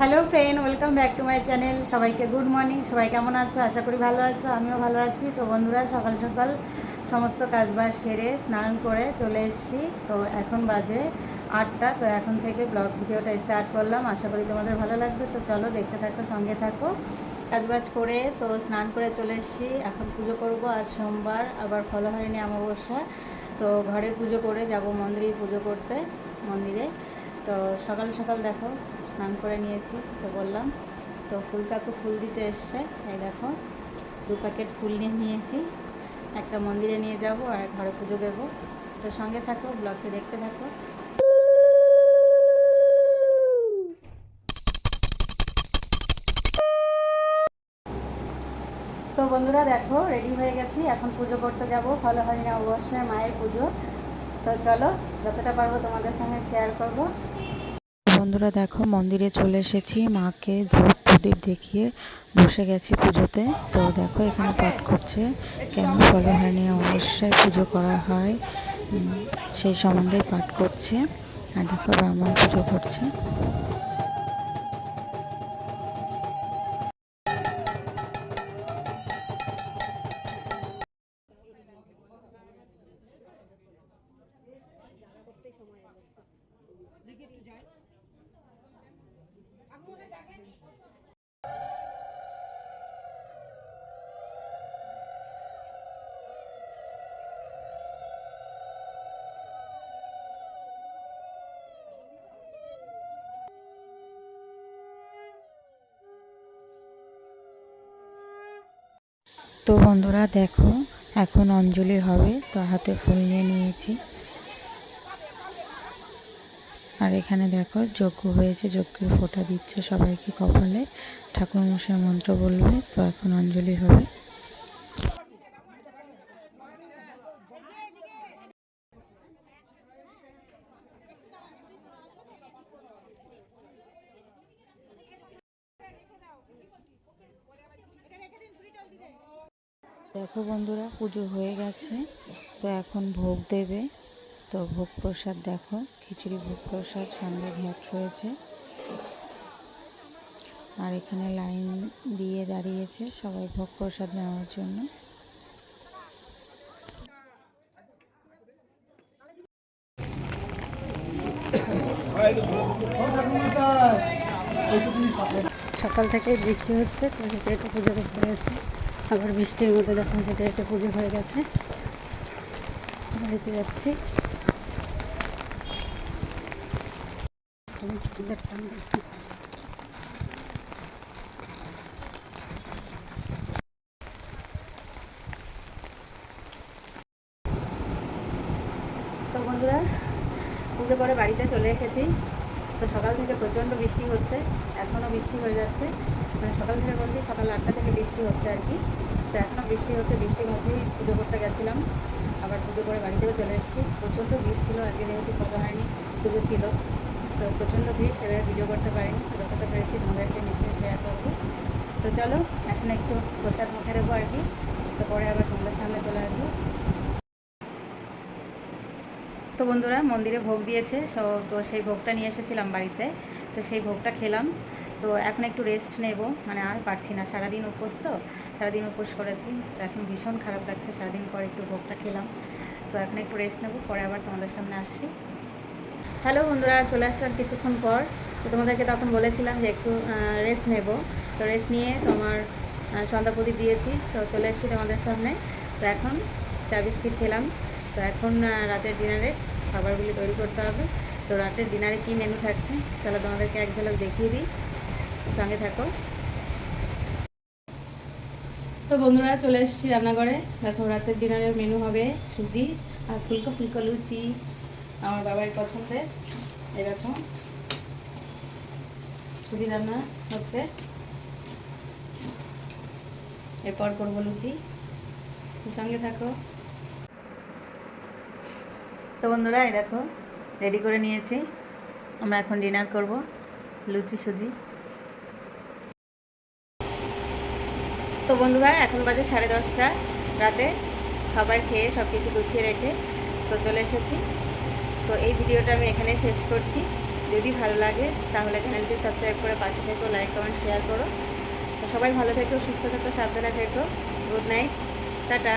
Hello friend welcome back to my channel সবাইকে good morning সবাই কেমন আছো? আশা করি ভালো আছো। আমিও ভালো আছি। তো বন্ধুরা, সকাল সকাল সমস্ত কাজবাজ সেরে স্নান করে চলে এসেছি। তো এখন বাজে আটটা। তো এখন থেকে ব্লগ ভিডিওটা স্টার্ট করলাম। আশা করি তোমাদের ভালো লাগবে। তো চলো দেখতে থাকো, সঙ্গে থাকো। কাজবাজ করে তো স্নান করে চলে এসেছি। এখন পুজো করব আজ সোমবার, আবার ফলহারিণী অমাবস্যা। তো ঘরে পুজো করে যাব মন্দিরে পুজো করতে, মন্দিরে। তো সকাল সকাল দেখো, স্নান করে নিয়েছি, তো বললাম। তো ফুল কাকু ফুল দিতে এসছে, এই দেখো, দু প্যাকেট ফুল নিয়ে নিয়েছি। একটা মন্দিরে নিয়ে যাব আর ঘরে পুজো দেবো। তো সঙ্গে থাকো, ব্লগটি দেখতে থাকো। তো বন্ধুরা দেখো রেডি হয়ে গেছি। এখন পুজো করতে যাব, ফলহারিণী অবশ্যই মায়ের পুজো। তো চলো, যতটা পারব তোমাদের সঙ্গে শেয়ার করব। বন্ধুরা দেখো, মন্দিরে চলে এসেছি। মাকে ধূপ প্রদীপ দেখিয়ে বসে গেছি পুজোতে। তো দেখো, এখানে পাঠ করছে। কেন ফলহারিণী অমাবস্যায় পুজো করা হয়? সেই সম্বন্ধে পাঠ করছে। আর দেখো, ব্রাহ্মণ পুজো করছে। তো বন্ধুরা দেখো এখন অঞ্জলি হবে। তো হাতে ফুল নিয়ে নিয়েছি। আর এখানে দেখো যজ্ঞ হয়েছে, যজ্ঞের ফোঁটা দিচ্ছে সবাইকে কপালে। ঠাকুর মশাই মন্ত্র বলবে, তো এখন অঞ্জলি হবে। দেখো বন্ধুরা, পুজো হয়ে গেছে, তো এখন ভোগ দেবে। তো ভোগ প্রসাদ দেখো, খিচুড়ি ভোগ প্রসাদ, সঙ্গে ঘ্যাট রয়েছে। আর এখানে লাইন দিয়ে দাঁড়িয়েছে সবাই ভোগ প্রসাদ নেওয়ার জন্য। সকাল থেকে বৃষ্টি হচ্ছে, তো হেঁটে হেঁটে পুজো করতে গেছে। আবার বৃষ্টির মধ্যে দেখো হেঁটে হেঁটে পুজো হয়ে গেছে, বাড়িতে যাচ্ছি। তো বন্ধুরা, পুজো করে বাড়িতে চলে এসেছি। তো সকাল থেকে প্রচণ্ড বৃষ্টি হচ্ছে, এখনও বৃষ্টি হয়ে যাচ্ছে। মানে সকাল থেকে বলছি, সকাল আটটা থেকে বৃষ্টি হচ্ছে আর কি। তো এখনও বৃষ্টি হচ্ছে, বৃষ্টির মধ্যেই পুজো করতে গেছিলাম। আবার পুজো করে বাড়িতেও চলে এসেছি। প্রচণ্ড ভিড় ছিল, আজকে যেহেতু পুজো হয়নি, পুজো ছিল। তো প্রচণ্ড ভিড়, সেভাবে ভিডিও করতে পারিনি, তো যতটা পেরেছি তোমাদেরকে নিশ্চয়ই শেয়ার করব। তো চলো, এখন একটু প্রসাদ মুখে দেবো আর কি, তো পরে আবার তোমাদের সামনে চলে আসব। তো বন্ধুরা, মন্দিরে ভোগ দিয়েছে, সো, তো সেই ভোগটা নিয়ে এসেছিলাম বাড়িতে, তো সেই ভোগটা খেলাম। তো এখন একটু রেস্ট নেব মানে আর পারছি না, সারাদিন উপোস তো, সারাদিন উপোস করেছি, তো এখন ভীষণ খারাপ লাগছে, সারাদিন পর একটু ভোগটা খেলাম। তো এখন একটু রেস্ট নেব, পরে আবার তোমাদের সামনে আসছি। হ্যালো বন্ধুরা, চলে আসলাম কিছুক্ষণ পর। তো তোমাদেরকে তখন বলেছিলাম যে একটু রেস্ট নেব। তো রেস্ট নিয়ে তোমার সন্ধ্যা দিয়েছি। তো চলে এসেছি তোমাদের সামনে। তো এখন চা বিস্কিট খেলাম। তো এখন রাতের ডিনারে খাবারগুলি তৈরি করতে হবে। তো রাতের ডিনারে কী মেনু থাকছে? চলো তোমাদেরকে এক ঝলক দেখিয়ে দিই। সঙ্গে থাকো। তো বন্ধুরা, চলে এসেছি রান্নাঘরে। দেখো রাতের ডিনারের মেনু হবে সুজি আর ফুলকো ফুলকো লুচি। আমার বাবার পছন্দের। এরকম সুজি রান্না হচ্ছে। এরপর করব লুচি। সঙ্গে থাকো। তো বন্ধুরা, এই দেখো রেডি করে নিয়েছি। আমরা এখন ডিনার করব, লুচি সুজি। তো বন্ধুরা, এখন বাজে সাড়ে দশটা। রাতে খাবার খেয়ে সব কিছু গুছিয়ে রেখে তো চলে এসেছি। তো এই ভিডিওটা আমি এখানে শেষ করছি। যদি ভালো লাগে, তাহলে চ্যানেলটি সাবস্ক্রাইব করে পাশে থেকো লাইক কমেন্ট শেয়ার করো। তো সবাই ভালো থেকো, সুস্থ থেকো, সাবধানে থেকো। Good night tata